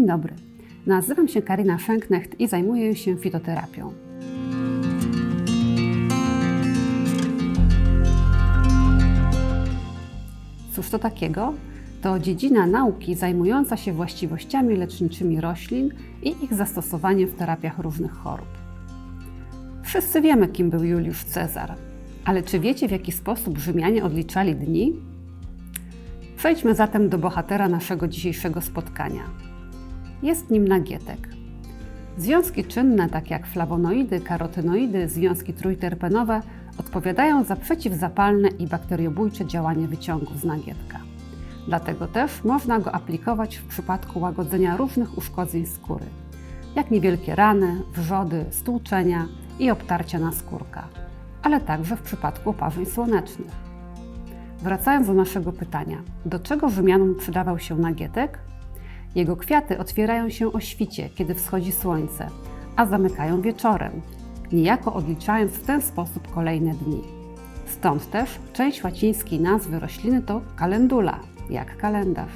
Dzień dobry. Nazywam się Karina Schenknecht i zajmuję się fitoterapią. Cóż to takiego? To dziedzina nauki zajmująca się właściwościami leczniczymi roślin i ich zastosowaniem w terapiach różnych chorób. Wszyscy wiemy, kim był Juliusz Cezar, ale czy wiecie, w jaki sposób Rzymianie odliczali dni? Przejdźmy zatem do bohatera naszego dzisiejszego spotkania. Jest nim nagietek. Związki czynne, takie jak flawonoidy, karotenoidy, związki trójterpenowe, odpowiadają za przeciwzapalne i bakteriobójcze działanie wyciągów z nagietka. Dlatego też można go aplikować w przypadku łagodzenia różnych uszkodzeń skóry, jak niewielkie rany, wrzody, stłuczenia i obtarcia na skórka, ale także w przypadku oparzeń słonecznych. Wracając do naszego pytania, do czego Rzymianom przydawał się nagietek? Jego kwiaty otwierają się o świcie, kiedy wschodzi słońce, a zamykają wieczorem, niejako odliczając w ten sposób kolejne dni. Stąd też część łacińskiej nazwy rośliny to calendula, jak kalendarz.